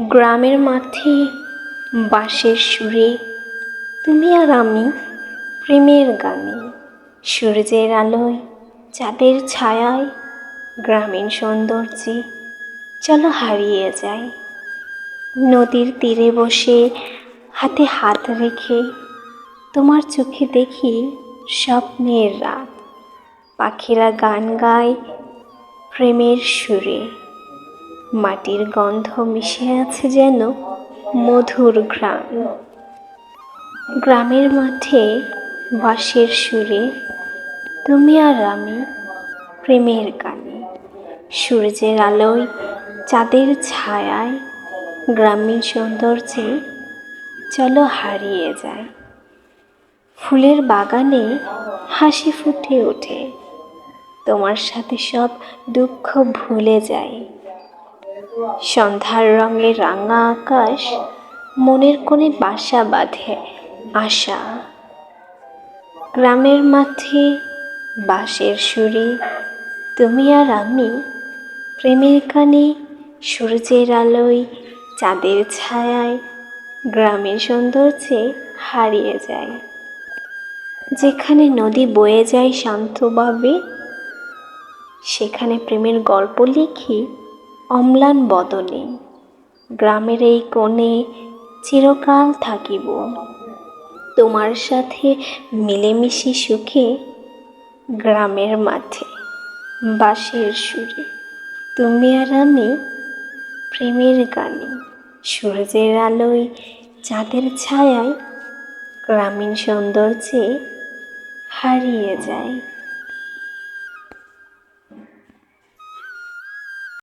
গ্রামের মাঠে বাঁশের সুরে তুমি আর আমি প্রেমের গানে, সূর্যের আলোয়, চাঁদের ছায়ায়, গ্রামীণ সৌন্দর্যে চলো হারিয়ে যাই। নদীর তীরে বসে হাতে হাত রেখে তোমার চোখে দেখি স্বপ্নের রাত। পাখিরা গান গায় প্রেমের সুরে। মাটির গন্ধ মিশে আছে যেন মধুর ঘ্রাণ। গ্রামের মাঠে বাঁশের সুরে, তুমি আর আমি প্রেমের গানে। সূর্যের আলোয়, চাঁদের ছায়ায় গ্রামীণ সৌন্দর্যে চলো হারিয়ে যায়। ফুলের বাগানে হাসি ফুটে ওঠে। তোমার সাথে সব দুঃখ ভুলে যায়। সন্ধ্যার রঙে রাঙা আকাশ, মনের কোণে বাসা বাঁধে আশা। গ্রামের মাঠে বাঁশের সুরে, তুমি আর আমি প্রেমের কানে সূর্যের আলোয় চাঁদের ছায়ায় গ্রামের সৌন্দর্যে হারিয়ে যায়। যেখানে নদী বয়ে যায় শান্তভাবে, সেখানে প্রেমের গল্প লিখি অম্লান বদনে। গ্রামের এই কোণে চিরকাল থাকিব। তোমার সাথে মিলেমিশে সুখে গ্রামের মাঠে, বাঁশের সুরে। তুমি আর আমি প্রেমের গানে, সূর্যের আলোয়, চাঁদের ছায়ায়, গ্রামীণ সৌন্দর্যে হারিয়ে যায়